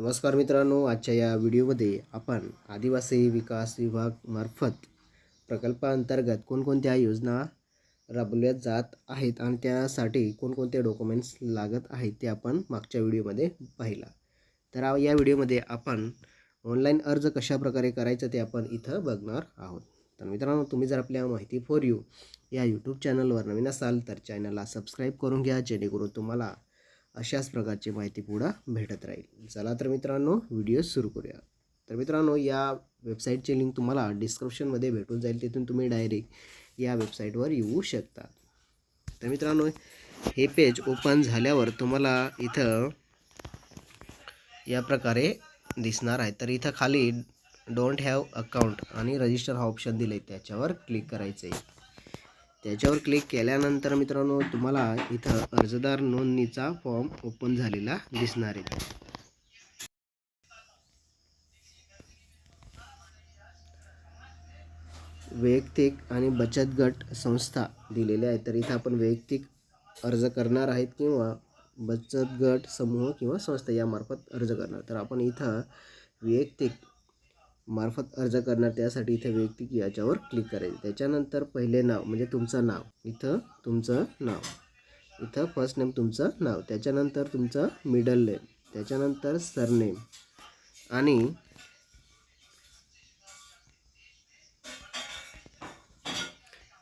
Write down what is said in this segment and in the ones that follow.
नमस्कार मित्रांनो आजच्या या व्हिडिओमध्ये आपण आदिवासी विकास विभाग मार्फत प्रकल्पाअंतर्गत कोणकोणत्या योजना राबवल्या जात आहेत आणि त्यासाठी कोणकोणते डॉक्युमेंट्स लागत आहेत ते आपण मागच्या व्हिडिओमध्ये पाहिला. तर या व्हिडिओमध्ये आपण ऑनलाईन अर्ज कशा प्रकारे करायचं ते आपण इथं बघणार आहोत. तर मित्रांनो तुम्ही जर आपल्या माहिती फॉर यू या यूट्यूब चॅनलवर नवीन असाल तर चॅनलला सबस्क्राईब करून घ्या जेणेकरून तुम्हाला अशाच प्रकारची माहिती पुढं भेटत राहील. चला तर मित्रांनो व्हिडिओ सुरू करूया. तर मित्रांनो या वेबसाईटची लिंक तुम्हाला डिस्क्रिप्शनमध्ये भेटून जाईल. तिथून तुम्ही डायरेक्ट या वेबसाईटवर येऊ शकता. तर मित्रांनो हे पेज ओपन झाल्यावर तुम्हाला इथं या प्रकारे दिसणार आहे. तर इथं खाली डोंट हॅव अकाउंट आणि रजिस्टर हा ऑप्शन दिलं आहे त्याच्यावर क्लिक करायचं आहे त्याच्यावर क्लिक केल्यानंतर मित्रांनो तुम्हाला इथं अर्जदार नोंदणीचा फॉर्म ओपन झालेला दिसणार आहे. वैयक्तिक आणि बचत गट संस्था दिलेल्या आहेत. तर इथं आपण वैयक्तिक अर्ज करणार आहेत किंवा बचत गट समूह किंवा संस्था यामार्फत अर्ज करणार. तर आपण इथं वैयक्तिक मार्फत अर्ज करणार त्यासाठी इथे वैयक्तिक याच्यावर क्लिक करायचं त्याच्यानंतर पहिले नाव म्हणजे तुमचं नाव. इथं तुमचं नाव. इथं फर्स्ट नेम तुमचं नाव. त्याच्यानंतर तुमचं मिडल नेम त्याच्यानंतर सरनेम आणि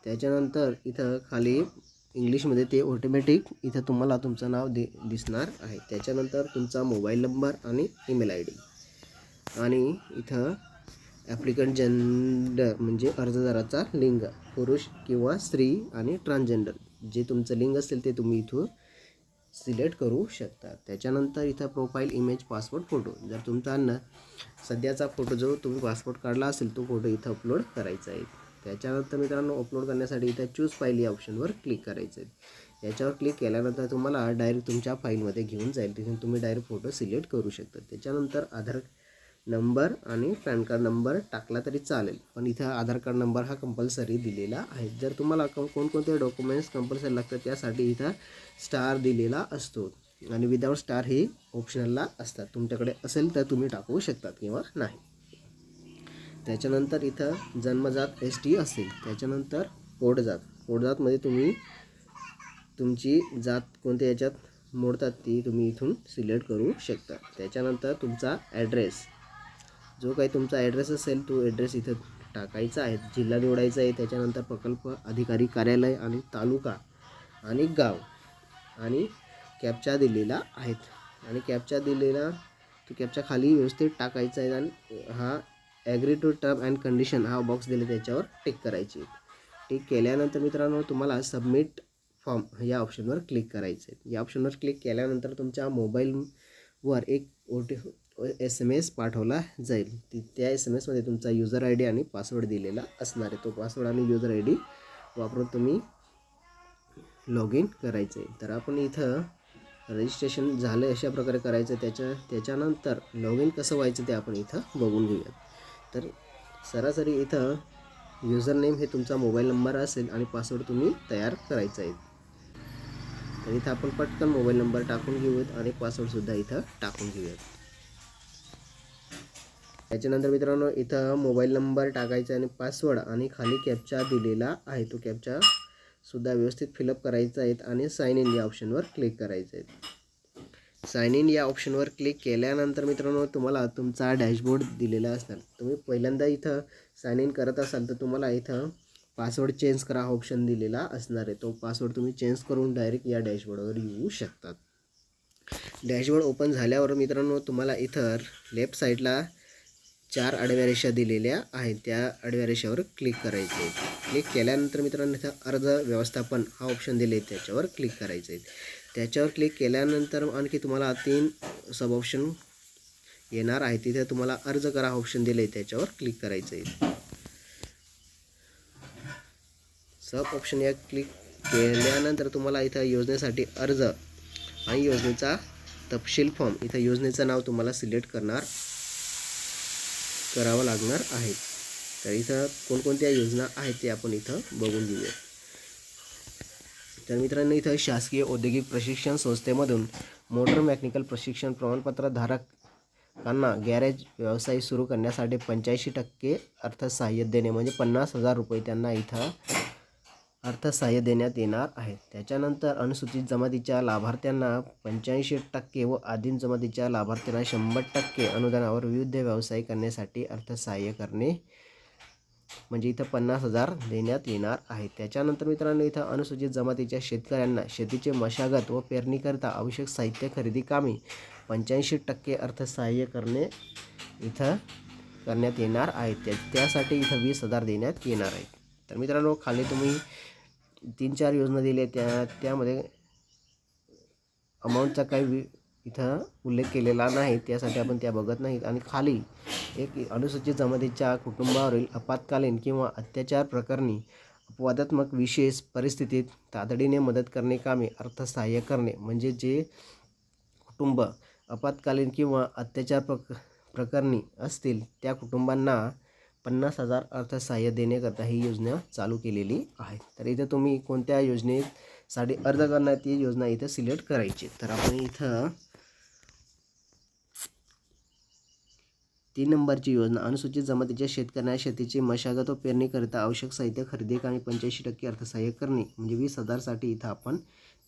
त्याच्यानंतर इथं खाली इंग्लिशमध्ये ते ऑटोमॅटिक इथं तुम्हाला तुमचं नाव दि दिसणार आहे. त्याच्यानंतर तुमचा मोबाईल नंबर आणि ईमेल आय डी आणि इथं ॲप्लिकंट जेंडर म्हणजे अर्जदाराचा लिंग पुरुष किंवा स्त्री आणि ट्रान्सजेंडर जे तुमचं लिंग असेल ते तुम्ही इथून सिलेक्ट करू शकता. त्याच्यानंतर इथं प्रोफाईल इमेज पासपोर्ट फोटो जर तुमचा अन्न सध्याचा फोटो जो तुम्ही पासपोर्ट काढला असेल तो फोटो इथं अपलोड करायचा आहे. त्याच्यानंतर मित्रांनो अपलोड करण्यासाठी इथं चूज फाईल या ऑप्शनवर क्लिक करायचं आहे. याच्यावर क्लिक केल्यानंतर तुम्हाला डायरेक्ट तुमच्या फाईलमध्ये घेऊन जाईल. तिथून तुम्ही डायरेक्ट फोटो सिलेक्ट करू शकता. त्याच्यानंतर आधार नंबर आणि पॅन कार्ड नंबर टाकला तरी चालेल. पण इथं आधार कार्ड नंबर हा कंपल्सरी दिलेला आहे. जर तुम्हाला क कोणकोणते डॉक्युमेंट्स कंपल्सरी लागतात त्यासाठी इथं स्टार दिलेला असतो. आणि विदाऊट स्टार हे ऑप्शनलला असतात. तुमच्याकडे असेल तर तुम्ही टाकू शकतात किंवा नाही. त्याच्यानंतर इथं जन्मजात एस टी असेल. त्याच्यानंतर पोटजात. पोटजातमध्ये तुम्ही तुमची जात कोणत्या याच्यात मोडतात ती तुम्ही इथून सिलेक्ट करू शकता. त्याच्यानंतर तुमचा ॲड्रेस जो काही तुमचा ॲड्रेस असेल तो ॲड्रेस इथं टाकायचा आहे. जिल्हा निवडायचा आहे त्याच्यानंतर प्रकल्प अधिकारी कार्यालय आणि तालुका आणि गाव आणि कॅपचा दिलेला आहेत. आणि कॅपचा दिलेला तो कॅपच्या खाली व्यवस्थित टाकायचा आहे आणि हा agree to term and condition हा बॉक्स दिले त्याच्यावर टिक करायची टिक केल्यानंतर मित्रांनो तुम्हाला सबमिट फॉर्म या ऑप्शनवर क्लिक करायचं आहे. या ऑप्शनवर क्लिक केल्यानंतर तुमच्या मोबाईलवर एक O T S M S पाठवला जाईल. ती त्या एस एम एसमध्ये तुमचा युजर आय डी आणि पासवर्ड दिलेला असणार आहे. तो पासवर्ड आणि युजर आय डी वापरून तुम्ही लॉग इन करायचं आहे तर आपण इथं रजिस्ट्रेशन झालं अशा प्रकारे करायचं त्याच्या त्याच्यानंतर लॉग इन कसं व्हायचं ते आपण इथं बघून घेऊयात. तर सरासरी इथं युजर नेम हे तुमचा मोबाईल नंबर असेल आणि पासवर्ड तुम्ही तयार करायचा आहे तर इथं आपण पटकन मोबाईल नंबर टाकून घेऊयात आणि पासवर्डसुद्धा इथं टाकून घेऊयात. त्याच्यानंतर मित्रांनो इथं मोबाईल नंबर टाकायचा आणि पासवर्ड आणि खाली कॅपचा दिलेला आहे. तो कॅपचा सुद्धा व्यवस्थित फिलअप करायचा आहे आणि साईन इन या ऑप्शनवर क्लिक करायचं आहे. साईन इन या ऑप्शनवर क्लिक केल्यानंतर मित्रांनो तुम्हाला तुमचा डॅशबोर्ड दिलेला असणार तुम्ही पहिल्यांदा इथं साईन इन करत असाल तर तुम्हाला इथं पासवर्ड चेंज करा हा ऑप्शन दिलेला असणार आहे. तो पासवर्ड तुम्ही चेंज करून डायरेक्ट या डॅशबोर्डवर येऊ शकतात. डॅशबोर्ड ओपन झाल्यावर मित्रांनो तुम्हाला इथं लेफ्ट साईडला चार आडव्या रेषा दिलेल्या आहेत. त्या आडव्या रेषावर क्लिक करायचे आहे क्लिक केल्यानंतर मित्रांनो इथं अर्ज व्यवस्थापन हा ऑप्शन दिले त्याच्यावर क्लिक करायचं आहे त्याच्यावर क्लिक केल्यानंतर आणखी तुम्हाला तीन सब ऑप्शन येणार आहे तिथे तुम्हाला अर्ज करा हा ऑप्शन दिले त्याच्यावर क्लिक करायचं आहे सब ऑप्शन या क्लिक केल्यानंतर तुम्हाला इथं योजनेसाठी अर्ज आणि योजनेचा तपशील फॉर्म इथं योजनेचं नाव तुम्हाला सिलेक्ट करणार करावं लागणार आहे. तर इथं कोणकोणत्या योजना आहेत ते आपण इथं बघून घेऊया. तर मित्रांनो इथं शासकीय औद्योगिक प्रशिक्षण संस्थेमधून मोटर मेकॅनिकल प्रशिक्षण प्रमाणपत्र धारकांना गॅरेज व्यवसाय सुरू करण्यासाठी पंच्याऐंशी टक्के अर्थसहाय्य देणे म्हणजे पन्नास हजार रुपये त्यांना इथं अर्थसहाय्य देण्यात येणार आहे. त्याच्यानंतर अनुसूचित जमातीच्या लाभार्थ्यांना पंच्याऐंशी टक्के व आदिम जमातीच्या लाभार्थ्यांना शंभर टक्के अनुदानावर विविध व्यवसाय करण्यासाठी अर्थसहाय्य करणे म्हणजे इथं पन्नास हजार देण्यात येणार आहे. त्याच्यानंतर मित्रांनो इथं अनुसूचित जमातीच्या शेतकऱ्यांना शेतीचे मशागत व पेरणीकरिता आवश्यक साहित्य खरेदी कामे पंच्याऐंशी टक्के अर्थसहाय्य करणे इथं करण्यात येणार आहे. त्या त्यासाठी इथं वीस हजार देण्यात येणार आहेत तर मित्रांनो खाली तुम्ही तीन चार योजना दिल्या त्या त्यामध्ये अमाऊंटचा काही वि इथं उल्लेख केलेला नाही त्यासाठी आपण त्या बघत नाहीत. आणि खाली एक अनुसूचित जमातीच्या कुटुंबावरील आपत्कालीन किंवा अत्याचार प्रकरणी अपवादात्मक विशेष परिस्थितीत तातडीने मदत करणे कामे अर्थसहाय्य करणे म्हणजे जे कुटुंब आपत्कालीन किंवा अत्याचार प्रक प्रकरणी असतील त्या कुटुंबांना पन्नास हजार अर्थसहाय्य देण्याकरता ही योजना चालू केलेली आहे. तर इथं तुम्ही कोणत्या योजनेसाठी अर्ज करणार ती योजना इथं सिलेक्ट करायची. तर आपण इथं तीन नंबरची योजना अनुसूचित जमातीच्या शेतकऱ्यांना शेतीची मशागत व पेरणीकरिता आवश्यक साहित्य खरेदी आणि पंच्याऐंशी टक्के अर्थसहाय्य करणे म्हणजे वीस हजारसाठी इथं आपण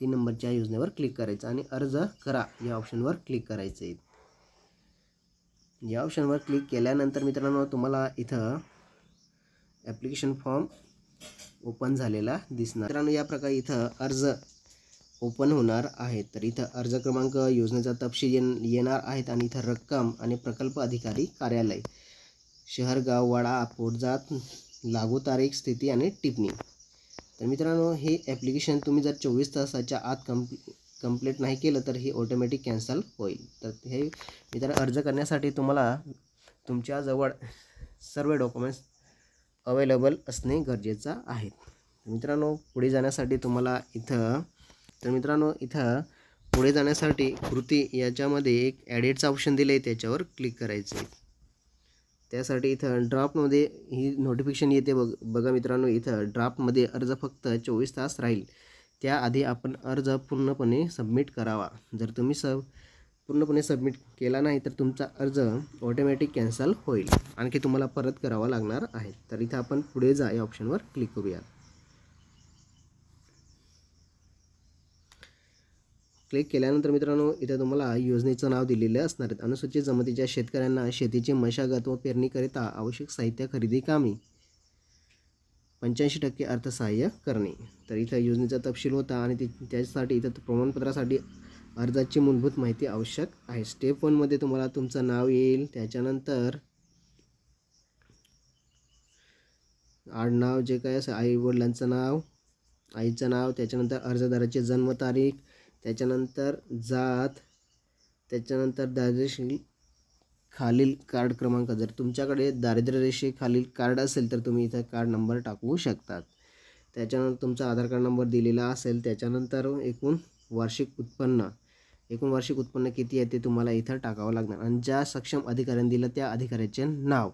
तीन नंबरच्या योजनेवर क्लिक करायचं आणि अर्ज करा या ऑप्शनवर क्लिक करायचं आहे. या ऑप्शनवर क्लिक केल्यानंतर मित्रांनो तुम्हाला इथं ॲप्लिकेशन फॉर्म ओपन झालेला दिसणार. मित्रांनो या प्रकारे इथं अर्ज ओपन होणार आहे. तर इथं अर्ज क्रमांक योजनेचा तपशील येन येणार आहेत आणि इथं रक्कम आणि प्रकल्प अधिकारी कार्यालय शहर गाव वाडा पोटजात लागू तारीख स्थिती आणि टिप्पणी तर मित्रांनो हे ॲप्लिकेशन तुम्ही जर चोवीस तासाच्या आत कंप्ली कंप्लीट नाही केलं तर ही ऑटोमॅटिक कॅन्सल होईल. तर हे मित्रांनो अर्ज करण्यासाठी तुम्हाला तुमच्याजवळ सर्व डॉक्युमेंट्स अवेलेबल असणे गरजेचं आहे. मित्रांनो पुढे जाण्यासाठी तुम्हाला इथं तर मित्रांनो इथं पुढे जाण्यासाठी कृती याच्यामध्ये एक ॲडिटचं ऑप्शन दिलं आहे त्याच्यावर क्लिक करायचं आहे त्यासाठी इथं ड्राफ्टमध्ये ही नोटिफिकेशन येते बघ बघा मित्रांनो इथं ड्राफ्टमध्ये अर्ज फक्त चोवीस तास राहील. त्याआधी आपण अर्ज पूर्णपणे सबमिट करावा. जर तुम्ही सब पूर्णपणे सबमिट केला नाही तर तुमचा अर्ज ऑटोमॅटिक कॅन्सल होईल. आणखी तुम्हाला परत करावा लागणार आहे. तर इथं आपण पुढे जा या ऑप्शनवर क्लिक करूया क्लिक केल्यानंतर मित्रांनो इथं तुम्हाला योजनेचं नाव दिलेलं असणार आहेत अनुसूचित जमातीच्या शेतकऱ्यांना शेतीची मशागत व पेरणीकरिता आवश्यक साहित्य खरेदी कामी. पंच्याऐंशी टक्के अर्थसहाय्य करणे. तर इथं योजनेचा तपशील होता आणि ते त्याच्यासाठी इथं प्रमाणपत्रासाठी अर्जाची मूलभूत माहिती आवश्यक आहे. स्टेप वनमध्ये तुम्हाला तुमचं नाव येईल. त्याच्यानंतर आडनाव जे काय असं आई वडिलांचं नाव आईचं नाव त्याच्यानंतर अर्जदाराची जन्मतारीख त्याच्यानंतर जात त्याच्यानंतर दारिद्र्यशील खालील कार्ड क्रमांक जर तुमच्याकडे दारिद्र्यरेषेखालील कार्ड असेल तर तुम्ही इथं कार्ड नंबर टाकवू शकतात. त्याच्यानंतर तुमचा आधार कार्ड नंबर दिलेला असेल त्याच्यानंतर एकूण वार्षिक उत्पन्न. एकूण वार्षिक उत्पन्न किती आहे ते तुम्हाला इथं टाकावं लागणार. आणि ज्या सक्षम अधिकाऱ्याने दिलं त्या अधिकाऱ्याचे नाव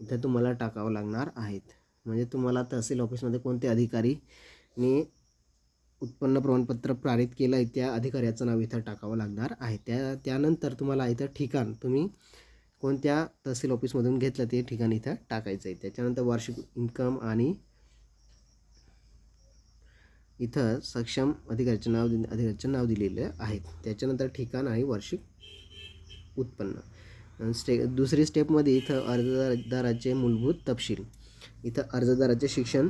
इथं तुम्हाला टाकावं लागणार आहेत. म्हणजे तुम्हाला तहसील ऑफिसमध्ये कोणते अधिकारीने उत्पन्न प्रमाणपत्र पारित केलं आहे त्या अधिकाऱ्याचं नाव इथं टाकावं लागणार आहे. त्या त्यानंतर तुम्हाला इथं ठिकाण तुम्ही कोणत्या तहसील ऑफिसमधून घेतलं ते ठिकाण इथं टाकायचं आहे. त्याच्यानंतर वार्षिक इन्कम आणि इथं सक्षम अधिकाऱ्याचे नाव दि अधिकाऱ्याचे नाव दिलेले आहेत त्याच्यानंतर ठिकाण आणि वार्षिक उत्पन्न. स्टे दुसरी स्टेपमध्ये इथं अर्जदाराचे मूलभूत तपशील. इथं अर्जदाराचे शिक्षण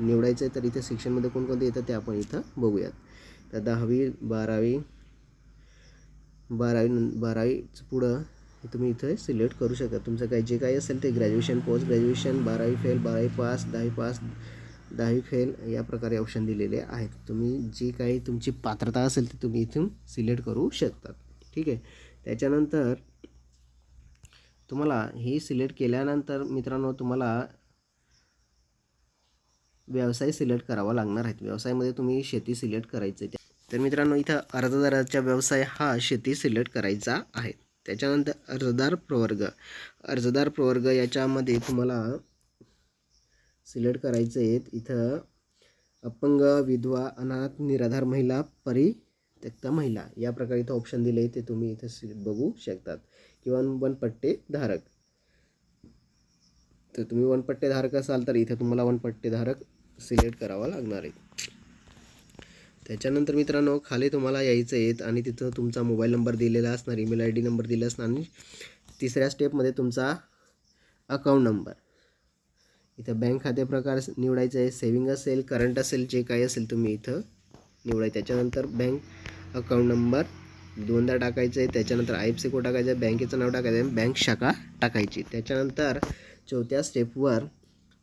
निवडायचं आहे तर इथं शिक्षणमध्ये कोणकोणते येतं ते आपण इथं बघूयात. तर दहावी बारावी बारावी बारावीच बारावीचं पुढं तुम्ही इथं सिलेक्ट करू शकता. तुमचं काही जे काही असेल ते ग्रॅज्युएशन पोस्ट ग्रॅज्युएशन बारावी फेल बारावी पास दहावी पास दहावी फेल या प्रकारे ऑप्शन दिलेले आहेत. तुम्ही जी काही तुमची पात्रता असेल ती तुम्ही इथून सिलेक्ट करू शकता. ठीक आहे? त्याच्यानंतर तुम्हाला हे सिलेक्ट केल्यानंतर मित्रांनो तुम्हाला व्यवसाय सिलेक्ट करावा लागणार आहेत व्यवसायामध्ये तुम्ही शेती सिलेक्ट करायचं. आहे तर मित्रांनो इथं अर्जदाराचा व्यवसाय हा शेती सिलेक्ट करायचा आहे. त्याच्यानंतर अर्जदार प्रवर्ग. अर्जदार प्रवर्ग याच्यामध्ये तुम्हाला सिलेक्ट करायचं आहेत इथं अपंग विधवा अनाथ निराधार महिला परित्यक्ता महिला या प्रकारे इथं ऑप्शन दिले ते तुम्ही इथं सि- बघू शकतात. किंवा वनपट्टे धारक. तर तुम्ही वनपट्टे धारक असाल तर इथे तुम्हाला वनपट्टे धारक सिलेक्ट करावा लागणार आहे. त्याच्यानंतर मित्रांनो खाली तुम्हाला यायचं आहेत आणि तिथं तुमचा मोबाईल नंबर दिलेला असणार ईमेल आय डी नंबर दिला असणार आणि तिसऱ्या स्टेपमध्ये तुमचा अकाउंट नंबर इथं बँक खाते प्रकार निवडायचं आहे सेविंग असेल करंट असेल जे काही असेल तुम्ही इथं निवडाय. त्याच्यानंतर बँक अकाउंट नंबर दोनदा टाकायचं आहे त्याच्यानंतर आय एफ सी कोड टाकायचं आहे बँकेचं नाव टाकायचं आहे बँक शाखा टाकायची. त्याच्यानंतर चौथ्या स्टेपवर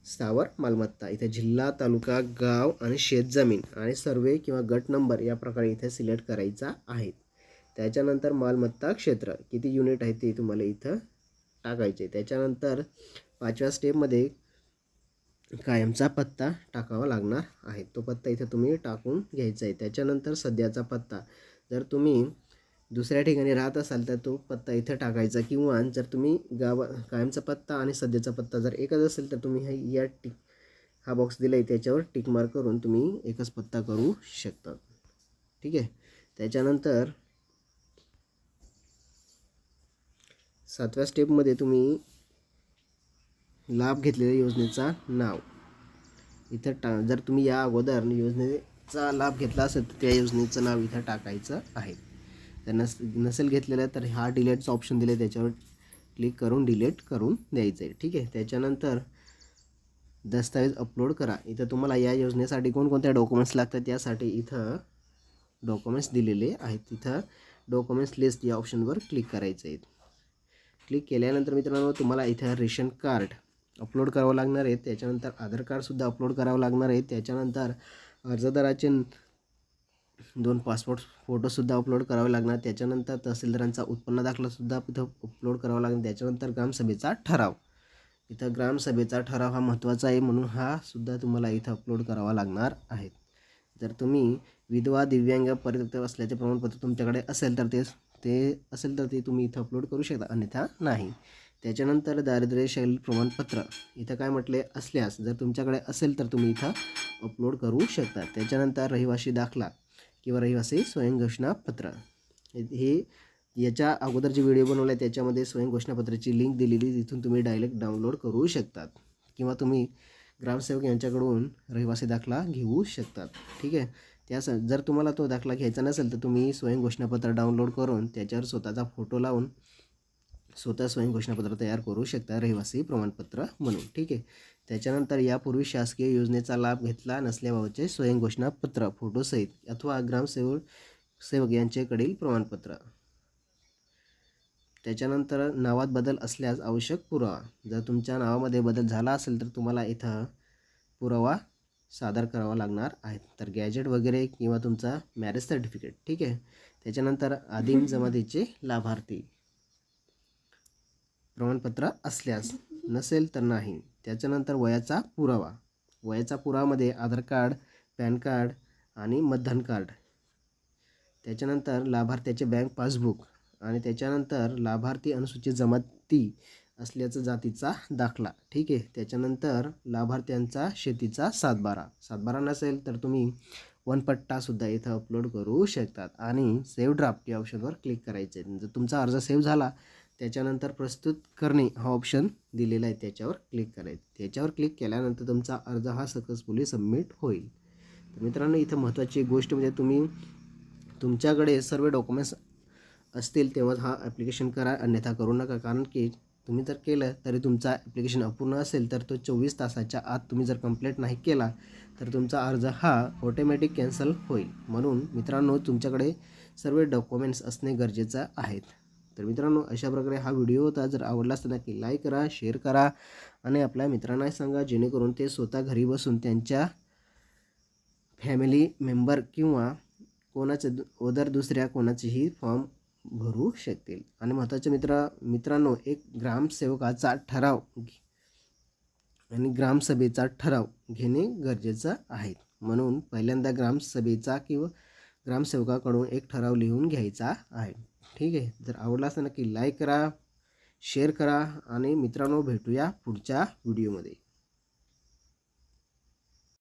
स्थावर मालमत्ता. इथे जिल्हा तालुका गाव आणि शेतजमीन आणि सर्वे किंवा गट नंबर या प्रकारे इथे सिलेक्ट करायचा आहे. त्याच्यानंतर मालमत्ता क्षेत्र. किती युनिट आहे ते तुम्हाला इथं टाकायचे. त्याच्यानंतर पाचव्या स्टेपमध्ये कायमचा पत्ता टाकावा लागणार आहे. तो पत्ता इथे तुम्ही टाकून घ्यायचा आहे. त्याच्यानंतर सध्याचा पत्ता. जर तुम्ही दुसऱ्या ठिकाणी राहत असाल तर तो पत्ता इथं टाकायचा किंवा जर तुम्ही गावा कायमचा पत्ता आणि सध्याचा पत्ता जर एकच असेल तर तुम्ही हे या टिक हा बॉक्स दिला आहे त्याच्यावर टिकमार्क करून तुम्ही एकच पत्ता करू शकता. ठीक आहे? त्याच्यानंतर सातव्या स्टेपमध्ये तुम्ही लाभ घेतलेल्या योजनेचा नाव. इथं टा जर तुम्ही या अगोदर योजनेचा लाभ घेतला असेल तर त्या योजनेचं नाव इथं टाकायचं आहे. तर नस नसेल घेतलेलं तर हा डिलेटचा ऑप्शन दिले आहे त्याच्यावर क्लिक करून डिलीट करून द्यायचं आहे ठीक आहे? त्याच्यानंतर दस्तावेज अपलोड करा. इथं तुम्हाला या योजनेसाठी कोणकोणत्या डॉक्युमेंट्स लागतात त्यासाठी इथं डॉक्युमेंट्स दिलेले आहेत. तिथं डॉक्युमेंट्स लिस्ट या ऑप्शनवर क्लिक करायचं आहे क्लिक केल्यानंतर मित्रांनो तुम्हाला इथं रेशन कार्ड अपलोड करावं लागणार आहे. त्याच्यानंतर आधार कार्डसुद्धा अपलोड करावं लागणार आहे. त्याच्यानंतर अर्जदाराचे दोन पासपोर्ट फोटोसुद्धा अपलोड करावे लागणार. त्याच्यानंतर तहसीलदारांचा उत्पन्न दाखलासुद्धा इथं अपलोड करावा लागणार. त्याच्यानंतर ग्रामसभेचा ठराव. इथं ग्रामसभेचा ठराव हा महत्त्वाचा आहे म्हणून हा सुद्धा तुम्हाला इथं अपलोड करावा लागणार आहे. जर तुम्ही विधवा दिव्यांग परित्यक्त असल्याचे प्रमाणपत्र तुमच्याकडे असेल तर ते ते असेल तर ते तुम्ही इथं अपलोड करू शकता अन्यथा नाही. त्याच्यानंतर दारिद्र्यशैली प्रमाणपत्र. इथं काय म्हटले असल्यास जर तुमच्याकडे असेल तर तुम्ही इथं अपलोड करू शकता. त्याच्यानंतर रहिवासी दाखला. किंवा रहिवासी स्वयंघोषणापत्र. हे याच्या अगोदर जे व्हिडिओ बनवला आहे त्याच्यामध्ये स्वयंघोषणापत्राची लिंक दिलेली तिथून तुम्ही डायरेक्ट डाउनलोड करू शकतात. किंवा तुम्ही ग्रामसेवक यांच्याकडून रहिवासी दाखला घेऊ शकतात. ठीक आहे? त्यास जर तुम्हाला तो दाखला घ्यायचा नसेल तर तुम्ही स्वयंघोषणापत्र डाउनलोड करून त्याच्यावर स्वतःचा फोटो लावून स्वतः स्वयंघोषणापत्र तयार करू शकता रहिवासी प्रमाणपत्र म्हणून. ठीक आहे? त्याच्यानंतर यापूर्वी शासकीय योजनेचा लाभ घेतला नसल्याबाबतचे स्वयंघोषणापत्र फोटोसहित अथवा ग्रामसेवक सेवक यांच्याकडील प्रमाणपत्र. त्याच्यानंतर नावात बदल असल्यास आवश्यक पुरावा. जर तुमच्या नावामध्ये बदल झाला असेल तर तुम्हाला इथं पुरावा सादर करावा लागणार आहे तर गॅजेट वगैरे किंवा तुमचा मॅरेज सर्टिफिकेट ठीक आहे? त्याच्यानंतर आदिम जमातीचे लाभार्थी. प्रमाणपत्र असल्यास. नसेल तर नाही. त्याच्यानंतर वयाचा पुरावा. वयाचा पुरावामध्ये आधार कार्ड पॅन कार्ड आणि मतदान कार्ड. त्याच्यानंतर लाभार्थ्याचे बँक पासबुक आणि त्याच्यानंतर लाभार्थी अनुसूचित जमाती असल्याचा जातीचा दाखला. ठीक आहे? त्याच्यानंतर लाभार्थ्यांचा शेतीचा सातबारा. सातबारा नसेल तर तुम्ही वनपट्टासुद्धा इथं अपलोड करू शकतात. आणि सेव्ह ड्राफ्ट या ऑप्शनवर क्लिक करायचे. आहे जर तुमचा अर्ज सेव्ह झाला त्याच्यानंतर प्रस्तुत करणे हा ऑप्शन दिलेला आहे त्याच्यावर क्लिक करायचं. त्याच्यावर क्लिक केल्यानंतर तुमचा अर्ज हा सक्सेसफुली सबमिट होईल. तर मित्रांनो इथं महत्त्वाची एक गोष्ट म्हणजे तुम्ही तुमच्याकडे सर्व डॉक्युमेंट्स असतील तेव्हाच हा ॲप्लिकेशन करा अन्यथा करू नका. कारण की तुम्ही जर केलं तरी तुमचा ॲप्लिकेशन अपूर्ण असेल तर तो चोवीस तासाच्या आत तुम्ही जर कंप्लीट नाही केला तर तुमचा अर्ज हा ऑटोमॅटिक कॅन्सल होईल. म्हणून मित्रांनो तुमच्याकडे सर्व डॉक्युमेंट्स असणे गरजेचं आहेत तर मित्रांनो अशा प्रकारे हा व्हिडिओ होता. जर आवडला असता नक्की लाईक करा शेअर करा आणि आपल्या मित्रांनाही सांगा जेणेकरून ते स्वतः घरी बसून त्यांच्या फॅमिली मेंबर किंवा कोणाचं दु- ओदर दुसऱ्या कोणाचेही फॉर्म भरू शकतील. आणि महत्त्वाचे मित्र मित्रांनो एक ग्रामसेवकाचा ठराव घे- आणि ग्रामसभेचा ठराव घेणे गरजेचं आहे. म्हणून पहिल्यांदा ग्रामसभेचा किंवा ग्रामसेवकाकडून एक ठराव लिहून घ्यायचा आहे. ठीक आहे? जर आवडला असं नक्की लाईक करा शेअर करा आणि मित्रांनो भेटूया पुढच्या व्हिडिओमध्ये